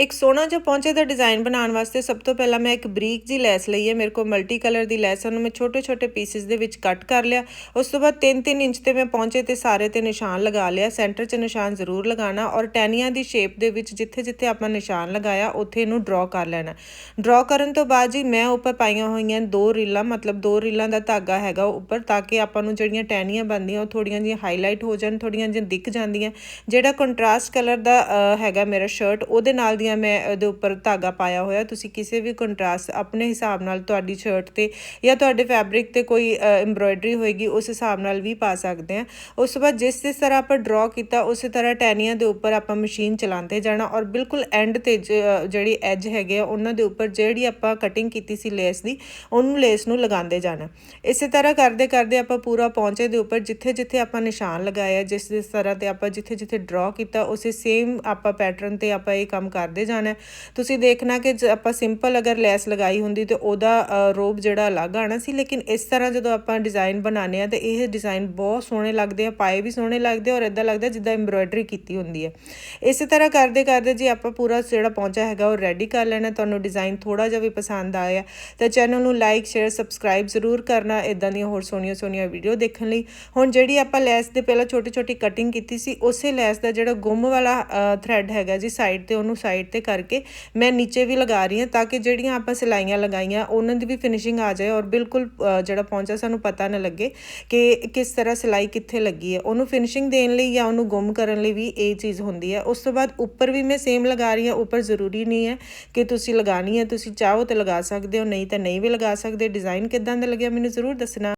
ਇੱਕ ਸੋਹਣਾ ਜਿਹਾ ਪੌਂਚੇ ਦਾ ਡਿਜ਼ਾਈਨ ਬਣਾਉਣ ਵਾਸਤੇ ਸਭ ਤੋਂ ਪਹਿਲਾਂ ਮੈਂ ਇੱਕ ਬਰੀਕ ਜੀ ਲੈਸ ਲਈ ਹੈ। ਮੇਰੇ ਕੋਲ ਮਲਟੀ ਕਲਰ ਦੀ ਲੈਸ ਹੈ। ਉਹਨੂੰ ਮੈਂ ਛੋਟੇ-ਛੋਟੇ ਪੀਸਿਸ ਦੇ ਵਿੱਚ ਕੱਟ ਕਰ ਲਿਆ। ਉਸ ਤੋਂ ਬਾਅਦ 3-3 ਇੰਚ ਤੇ ਮੈਂ ਪੌਂਚੇ ਤੇ ਸਾਰੇ ਤੇ ਨਿਸ਼ਾਨ ਲਗਾ ਲਿਆ। ਸੈਂਟਰ 'ਚ ਨਿਸ਼ਾਨ ਜ਼ਰੂਰ ਲਗਾਉਣਾ ਔਰ ਟੈਨੀਆਂ ਦੀ ਸ਼ੇਪ ਦੇ ਵਿੱਚ ਜਿੱਥੇ-ਜਿੱਥੇ ਆਪਾਂ ਨਿਸ਼ਾਨ ਲਗਾਇਆ, ਉੱਥੇ ਇਹਨੂੰ ਡਰਾ ਕਰ ਲੈਣਾ। ਡਰਾ ਕਰਨ ਤੋਂ ਬਾਅਦ ਜੀ ਮੈਂ ਉੱਪਰ ਪਾਈਆਂ ਹੋਈਆਂ ਦੋ ਰੀਲਾਂ, ਮਤਲਬ ਦੋ ਰੀਲਾਂ ਦਾ ਧਾਗਾ ਹੈਗਾ ਉੱਪਰ ਤਾਂ ਕਿ ਆਪਾਂ ਨੂੰ ਜਿਹੜੀਆਂ ਟੈਨੀਆਂ ਬਣਦੀਆਂ, ਉਹ ਥੋੜੀਆਂ ਜਿਹੀਆਂ ਹਾਈਲਾਈਟ ਹੋ ਜਾਣ, ਥੋੜੀਆਂ ਜਿਹੀਆਂ ਦਿਖ ਜਾਂਦੀਆਂ। ਜਿਹੜਾ ਕੰਟਰਾਸਟ ਕਲਰ ਦਾ ਹੈਗਾ ਮੇਰਾ ਸ਼ਰਟ ਉਹਦੇ ਨਾਲ ਦੀਆਂ ਮੈਂ ਉਹਦੇ ਉੱਪਰ ਧਾਗਾ ਪਾਇਆ ਹੋਇਆ, ਤੁਸੀਂ ਕਿਸੇ ਵੀ ਕੰਟਰਾਸਟ ਆਪਣੇ ਹਿਸਾਬ ਨਾਲ ਤੁਹਾਡੀ ਸ਼ਰਟ ਤੇ ਜਾਂ ਤੁਹਾਡੇ ਫੈਬਰਿਕ ਤੇ ਕੋਈ ਐਮਬ੍ਰੋਇਡਰੀ ਹੋਏਗੀ, ਉਸ ਹਿਸਾਬ ਨਾਲ ਵੀ ਪਾ ਸਕਦੇ ਆ ਉਸ ਤੋਂ ਬਾਅਦ ਜਿਸ ਜਿਸ ਤਰ੍ਹਾਂ ਆਪਾਂ ਡਰਾ ਕੀਤਾ, ਉਸੇ ਤਰ੍ਹਾਂ ਟੈਨੀਆਂ ਦੇ ਉੱਪਰ ਆਪਾਂ ਮਸ਼ੀਨ ਚਲਾਉਂਦੇ ਜਾਣਾ ਔਰ ਬਿਲਕੁਲ ਐਂਡ ਤੇ ਜ- ਜਿਹੜੀ ਐਜ ਹੈਗੇ ਆ, ਉਹਨਾਂ ਦੇ ਉੱਪਰ ਜਿਹੜੀ ਆਪਾਂ ਕਟਿੰਗ ਕੀਤੀ ਸੀ ਲੇਸ ਦੀ, ਉਹਨੂੰ ਲੇਸ ਨੂੰ ਲਗਾਉਂਦੇ ਜਾਣਾ। ਇਸੇ ਤਰ੍ਹਾਂ ਕਰਦੇ ਕਰਦੇ ਆਪਾਂ ਪੂਰਾ ਪੌਂਚੇ ਦੇ ਉੱਪਰ ਜਿੱਥੇ ਜਿੱਥੇ ਆਪਾਂ ਨਿਸ਼ਾਨ ਲਗਾਇਆ, ਜਿਸ ਜਿਸ ਤਰ੍ਹਾਂ ਤੇ ਆਪਾਂ ਜਿੱਥੇ ਜਿੱਥੇ ਡਰਾ ਕੀਤਾ, ਉਸੇ ਸੇਮ ਆਪਾਂ ਪੈਟਰਨ ਤੇ ਆਪਾਂ ਇਹ ਕੰਮ ਕਰ ਕਰਦੇ ਜਾਣਾ ਤੁਸੀਂ ਦੇਖਣਾ ਕਿ ਆਪਾਂ ਸਿੰਪਲ ਅਗਰ ਲੈਸ ਲਗਾਈ ਹੁੰਦੀ ਤੇ ਉਹਦਾ ਰੋਬ ਜਿਹੜਾ ਅਲੱਗ ਆਣਾ ਸੀ, ਲੇਕਿਨ ਇਸ ਤਰ੍ਹਾਂ ਜਦੋਂ ਆਪਾਂ ਡਿਜ਼ਾਈਨ ਬਣਾਉਂਦੇ ਆ ਤੇ ਇਹ ਡਿਜ਼ਾਈਨ ਬਹੁਤ ਸੋਹਣੇ ਲੱਗਦੇ ਆ, ਪਾਏ ਵੀ ਸੋਹਣੇ ਲੱਗਦੇ ਆ ਔਰ ਇਦਾਂ ਲੱਗਦਾ ਜਿੱਦਾਂ ਐਮਬ੍ਰੋਇਡਰੀ ਕੀਤੀ ਹੁੰਦੀ ਹੈ। ਇਸੇ ਤਰ੍ਹਾਂ ਕਰਦੇ ਕਰਦੇ ਜੀ ਆਪਾਂ ਪੂਰਾ ਜਿਹੜਾ ਪਹੁੰਚਾ ਹੈਗਾ ਉਹ ਰੈਡੀ ਕਰ ਲੈਣਾ, ਤੁਹਾਨੂੰ ਡਿਜ਼ਾਈਨ ਥੋੜਾ ਜਿਹਾ ਵੀ ਪਸੰਦ ਆਇਆ ਤਾਂ ਚੈਨਲ ਨੂੰ ਲਾਈਕ ਸ਼ੇਅਰ ਸਬਸਕ੍ਰਾਈਬ ਜ਼ਰੂਰ ਕਰਨਾ ਇਦਾਂ ਦੀਆਂ ਹੋਰ ਸੋਹਣੀਆਂ ਸੋਹਣੀਆਂ ਵੀਡੀਓ ਦੇਖਣ ਲਈ। ਹੁਣ ਜਿਹੜੀ ਆਪਾਂ ਲੈਸ ਦੇ ਪਹਿਲਾਂ ਛੋਟੀ ਛੋਟੀ ਕਟਿੰਗ ਕੀਤੀ ਸੀ, ਉਸੇ ਲੈਸ ਦਾ ਜਿਹੜਾ ਗੁੰਮ ਵਾਲਾ ਥ੍ਰੈਡ ਹੈਗਾ ਜੀ ਸਾਈਡ ਤੇ, ਉਹਨੂੰ ਸਾਈਡ ਤੇ ਕਰਕੇ ਮੈਂ ਨੀਚੇ ਵੀ ਲਗਾ ਰਹੀ ਹਾਂ ਤਾਂ ਕਿ ਜਿਹੜੀਆਂ ਆਪਾਂ ਸਿਲਾਈਆਂ ਲਗਾਈਆਂ, ਉਹਨਾਂ ਦੀ ਵੀ ਫਿਨਿਸ਼ਿੰਗ ਆ ਜਾਏ ਔਰ ਬਿਲਕੁਲ ਜਿਹੜਾ ਪਹੁੰਚਾ ਸਾਨੂੰ ਪਤਾ ਨਾ ਲੱਗੇ ਕਿ ਕਿਸ ਤਰ੍ਹਾਂ ਸਿਲਾਈ ਕਿੱਥੇ ਲੱਗੀ ਹੈ। ਉਹਨੂੰ ਫਿਨਿਸ਼ਿੰਗ ਦੇਣ ਲਈ ਜਾਂ ਉਹਨੂੰ ਗੁੰਮ ਕਰਨ ਲਈ ਵੀ ਇਹ ਚੀਜ਼ ਹੁੰਦੀ ਹੈ। ਉਸ ਤੋਂ ਬਾਅਦ ਉੱਪਰ ਵੀ ਮੈਂ ਸੇਮ ਲਗਾ ਰਹੀ ਹਾਂ, ਉੱਪਰ ਜ਼ਰੂਰੀ ਨਹੀਂ ਹੈ ਕਿ ਤੁਸੀਂ ਲਗਾਣੀ ਹੈ, ਤੁਸੀਂ ਚਾਹੋ ਤਾਂ ਲਗਾ ਸਕਦੇ ਹੋ, ਨਹੀਂ ਤਾਂ ਨਹੀਂ ਵੀ ਲਗਾ ਸਕਦੇ। ਡਿਜ਼ਾਈਨ ਕਿਦਾਂ ਦਾ ਲੱਗਿਆ ਮੈਨੂੰ ਜ਼ਰੂਰ ਦੱਸਣਾ।